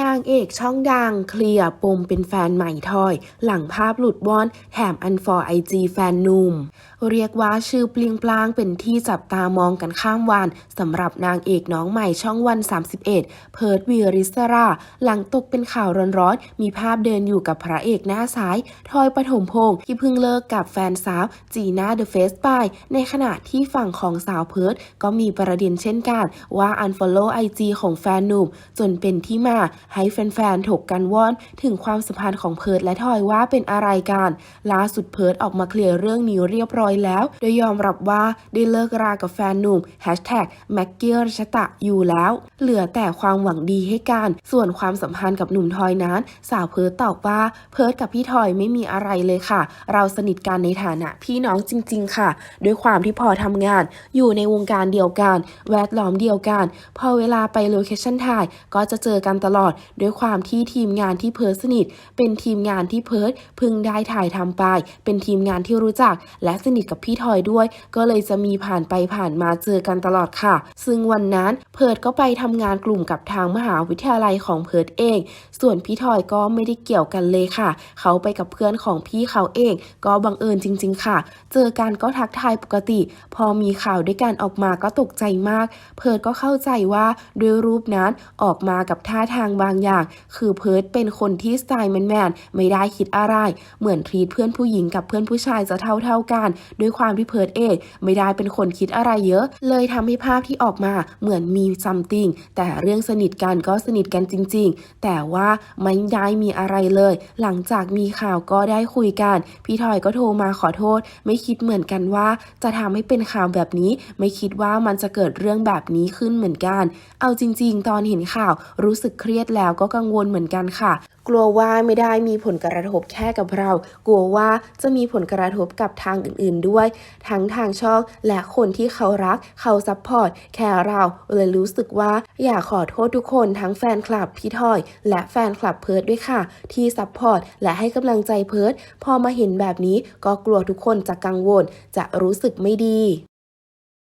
นางเอกช่องดังเคลียร์ปมเป็นแฟนใหม่ทอย หลังภาพหลุดว่อนแถมอันฟอร์ไอจีแฟนหนุ่ม เรียกว่าชื่อเปลียงปลางเป็นที่จับตามองกันข้ามวันสำหรับนางเอกน้องใหม่ช่องวัน 31 เพิร์ดวีริสรา หลังตกเป็นข่าวร้อนๆ มีภาพเดินอยู่กับพระเอกหน้าซ้าย ทอยปฐมพงศ์ที่เพิ่งเลิกกับแฟนสาวจีน่าเดอะเฟสไปในขณะที่ฝั่งของสาวเพิร์ดก็มีประเด็นเช่นกัน ว่า unfollow IG ของแฟนหนุ่มจนเป็นที่มาให้แฟนๆ ถกกันว่อนถึงความสัมพันธ์ของเพิร์ดและทอยว่าเป็นอะไรกันล่าสุดเพิร์ดออกมาเคลียร์เรื่องนี้เรียบร้อยแล้ว โดยยอมรับว่าได้เลิกรากับแฟนหนุ่ม Hashtag แม็กเกียรชตะอยู่แล้ว เหลือแต่ความหวังดีให้กัน ส่วนความสัมพันธ์กับหนุ่มทอยนั้น สาวเพิร์ดตอบว่าเพิร์ดกับพี่ทอยไม่มีอะไรเลยค่ะ เราสนิทกันในฐานะพี่น้องจริง ๆ ค่ะ ด้วยความที่พอทำงาน อยู่ในวงการเดียวกัน แวดล้อมเดียวกัน พอเวลาไปโลเคชั่นถ่ายก็จะเจอกันตลอดด้วยความที่ทีมงานที่เพิร์สนิท เป็นทีมงานที่เพิร์ดเพึ่งได้ถ่ายทำไป เป็นทีมงานที่รู้จัก และสนิทกับพี่ทอยด้วย ก็เลยจะมีผ่านไปผ่านมาเจอกันตลอดค่ะ ซึ่งวันนั้นเพิร์ดก็ไปทำงานกลุ่มกับทางมหาวิทยาลัยของเพิร์ดเอง ส่วนพี่ทอยก็ไม่ได้เกี่ยวกันเลยค่ะ เขาไปกับเพื่อนของพี่เขาเอง ก็บังเอิญจริง ๆ ค่ะ เจอกันก็ทักทายปกติ พอมีข่าวด้วยกันออกมาก็ตกใจมาก เพิร์ดก็เข้าใจว่าด้วยรูปนั้นออกมากับท่าทางบางอย่าง คือเพิร์ดเป็นคนที่สไตล์แมนๆไม่ได้คิดอะไร เหมือนทรีตเพื่อนผู้หญิงกับเพื่อนผู้ชายจะเท่าๆกัน ด้วยความที่เพิร์ดเองไม่ได้เป็นคนคิดอะไรเยอะ เลยทำให้ภาพที่ออกมาเหมือนมีซัมติงแต่เรื่องสนิทกันก็สนิทกันจริง ๆ แต่ว่าไม่ได้มีอะไรเลย หลังจากมีข่าวก็ได้คุยกัน พี่ทอยก็โทรมาขอโทษ ไม่คิดเหมือนกันว่า จะทำให้เป็นข่าวแบบนี้ ไม่คิดว่ามันจะเกิดเรื่องแบบนี้ขึ้นเหมือนกัน เอาจริง ๆ ตอนเห็นข่าวรู้สึกเครียดแล้วก็กังวลเหมือนกันค่ะ กลัวว่าไม่ได้มีผลกระทบแค่กับเรา กลัวว่าจะมีผลกระทบกับทางอื่นๆด้วย ทั้งทางช่องและคนที่เขารัก เขาซัพพอร์ตแค่เราเลยรู้สึกว่าอยากขอโทษทุกคนทั้งแฟนคลับพี่ทอย และแฟนคลับเพิร์ดด้วยค่ะ ที่ซัพพอร์ตและให้กำลังใจเพิร์ดพอมาเห็นแบบนี้ก็กลัวทุกคนจะกังวลจะรู้สึกไม่ดี